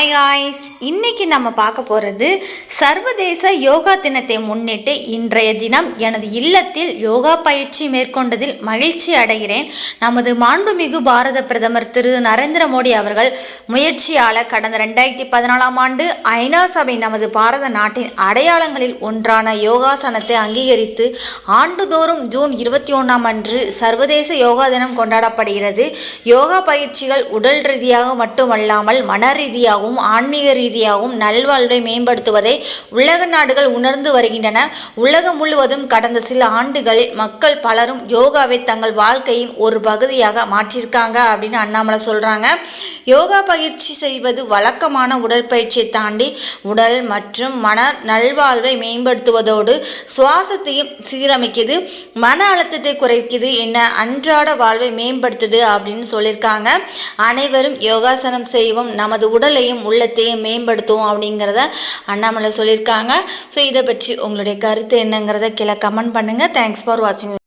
Hi guys இன்னைக்கு நம்ம பார்க்க போகிறது சர்வதேச யோகா தினத்தை முன்னிட்டு இன்றைய தினம் எனது இல்லத்தில் யோகா பயிற்சி மேற்கொண்டதில் மகிழ்ச்சி அடைகிறேன். நமது மாண்புமிகு பாரத பிரதமர் திரு நரேந்திர மோடி அவர்கள் முயற்சியால் கடந்த ரெண்டாயிரத்தி பதினாலாம் ஆண்டு ஐநா சபை நமது பாரத நாட்டின் அடையாளங்களில் ஒன்றான யோகாசனத்தை அங்கீகரித்து ஆண்டுதோறும் ஜூன் இருபத்தி ஒன்றாம் அன்று சர்வதேச யோகா தினம் கொண்டாடப்படுகிறது. யோகா பயிற்சிகள் உடல் ரீதியாக மட்டுமல்லாமல் மன ரீதியாகவும் ஆன்மீக ரீதியாகவும் நல்வாழ்வை மேம்படுத்துவதை உலக நாடுகள் உணர்ந்து வருகின்றன. உலகம் முழுவதும் கடந்த சில ஆண்டுகளில் மக்கள் பலரும் யோகாவை தங்கள் வாழ்க்கையின் ஒரு பகுதியாக மாற்றியிருக்காங்க அப்படின்னு அண்ணாமலை சொல்கிறாங்க யோகா பயிற்சி செய்வது வழக்கமான உடற்பயிற்சியை தாண்டி உடல் மற்றும் மன நல்வாழ்வை மேம்படுத்துவதோடு சுவாசத்தையும் சீரமைக்குது. மன அழுத்தத்தை குறைக்குது என்ன அன்றாட வாழ்வை மேம்படுத்துது அப்படின்னு சொல்லியிருக்காங்க. அனைவரும் யோகாசனம் செய்வோம் நமது உடலையும் உள்ளத்தையும் மேம்படுத்துவோம் அப்படிங்கிறத அண்ணாமலை சொல்லியிருக்காங்க. ஸோ இதை பற்றி உங்களுடைய கருத்து என்னங்கிறத கீழே கமெண்ட் பண்ணுங்கள் தேங்க்ஸ் ஃபார் வாட்சிங்